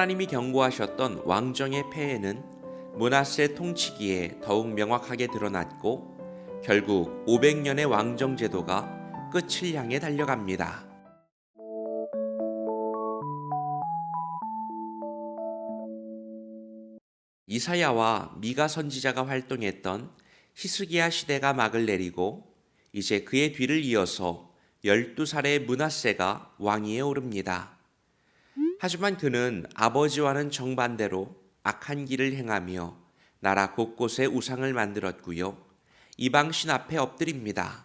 하나님이 경고하셨던 왕정의 폐해는 문하세 통치기에 더욱 명확하게 드러났고 결국 500년의 왕정 제도가 끝을 향해 달려갑니다. 이사야와 미가 선지자가 활동했던 히스기야 시대가 막을 내리고 이제 그의 뒤를 이어서 12살의 문하세가 왕위에 오릅니다. 하지만 그는 아버지와는 정반대로 악한 길을 행하며 나라 곳곳에 우상을 만들었고요. 이방 신 앞에 엎드립니다.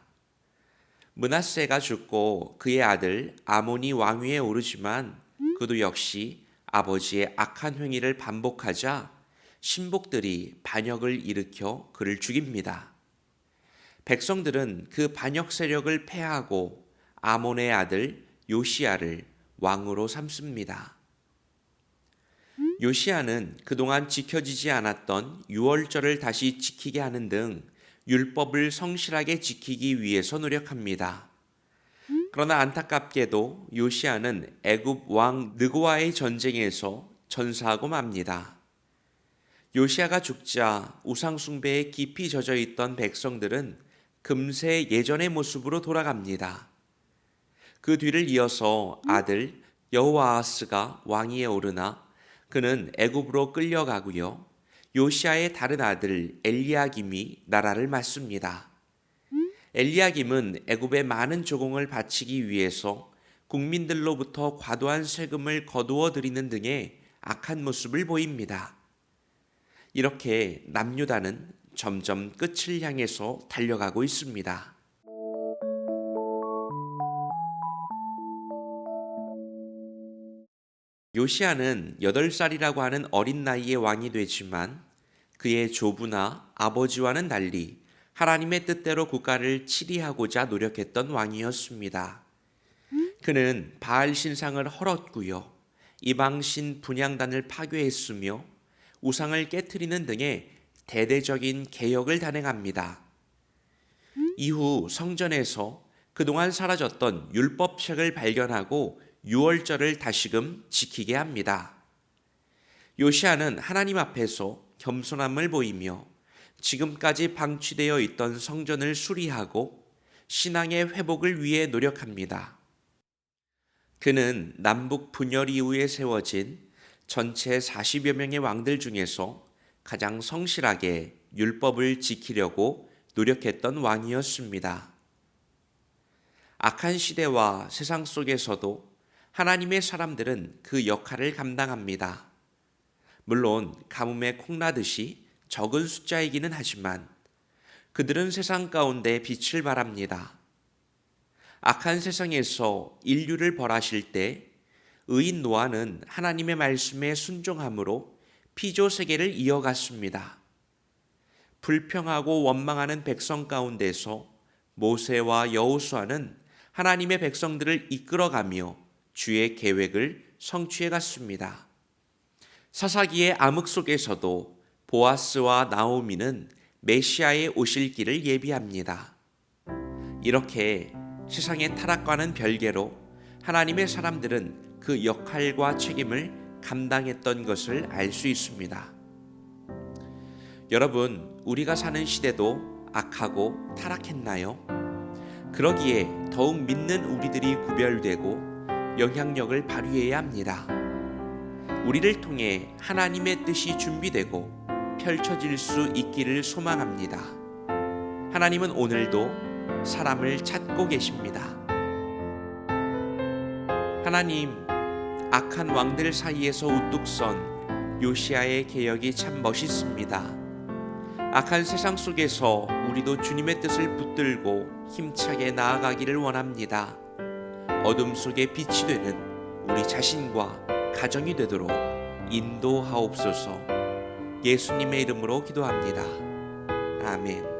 문하세가 죽고 그의 아들 아몬이 왕위에 오르지만 그도 역시 아버지의 악한 행위를 반복하자 신복들이 반역을 일으켜 그를 죽입니다. 백성들은 그 반역 세력을 패하고 아몬의 아들 요시아를 왕으로 삼습니다. 요시아는 그동안 지켜지지 않았던 유월절을 다시 지키게 하는 등 율법을 성실하게 지키기 위해서 노력합니다. 그러나 안타깝게도 요시아는 애굽 왕 느고와의 전쟁에서 전사하고 맙니다. 요시아가 죽자 우상 숭배에 깊이 젖어 있던 백성들은 금세 예전의 모습으로 돌아갑니다. 그 뒤를 이어서 아들 여호아하스가 왕위에 오르나 그는 애굽으로 끌려가고요. 요시아의 다른 아들 엘리야김이 나라를 맡습니다. 엘리야김은 애굽에 많은 조공을 바치기 위해서 국민들로부터 과도한 세금을 거두어 들이는 등의 악한 모습을 보입니다. 이렇게 남유다는 점점 끝을 향해서 달려가고 있습니다. 요시아는 8살이라고 하는 어린 나이에 왕이 되지만 그의 조부나 아버지와는 달리 하나님의 뜻대로 국가를 치리하고자 노력했던 왕이었습니다. 그는 바알 신상을 헐었고요. 이방신 분양단을 파괴했으며 우상을 깨뜨리는 등의 대대적인 개혁을 단행합니다. 이후 성전에서 그동안 사라졌던 율법책을 발견하고 유월절을 다시금 지키게 합니다. 요시아는 하나님 앞에서 겸손함을 보이며 지금까지 방치되어 있던 성전을 수리하고 신앙의 회복을 위해 노력합니다. 그는 남북 분열 이후에 세워진 전체 40여 명의 왕들 중에서 가장 성실하게 율법을 지키려고 노력했던 왕이었습니다. 악한 시대와 세상 속에서도 하나님의 사람들은 그 역할을 감당합니다. 물론 가뭄에 콩나듯이 적은 숫자이기는 하지만 그들은 세상 가운데 빛을 발합니다. 악한 세상에서 인류를 벌하실 때 의인 노아는 하나님의 말씀에 순종함으로 피조 세계를 이어갔습니다. 불평하고 원망하는 백성 가운데서 모세와 여호수아는 하나님의 백성들을 이끌어가며 주의 계획을 성취해 갔습니다. 사사기의 암흑 속에서도 보아스와 나오미는 메시아의 오실 길을 예비합니다. 이렇게 세상의 타락과는 별개로 하나님의 사람들은 그 역할과 책임을 감당했던 것을 알 수 있습니다. 여러분, 우리가 사는 시대도 악하고 타락했나요? 그러기에 더욱 믿는 우리들이 구별되고 영향력을 발휘해야 합니다. 우리를 통해 하나님의 뜻이 준비되고 펼쳐질 수 있기를 소망합니다. 하나님은 오늘도 사람을 찾고 계십니다. 하나님, 악한 왕들 사이에서 우뚝 선 요시아의 개혁이 참 멋있습니다. 악한 세상 속에서 우리도 주님의 뜻을 붙들고 힘차게 나아가기를 원합니다. 어둠 속에 빛이 되는 우리 자신과 가정이 되도록 인도하옵소서 예수님의 이름으로 기도합니다. 아멘.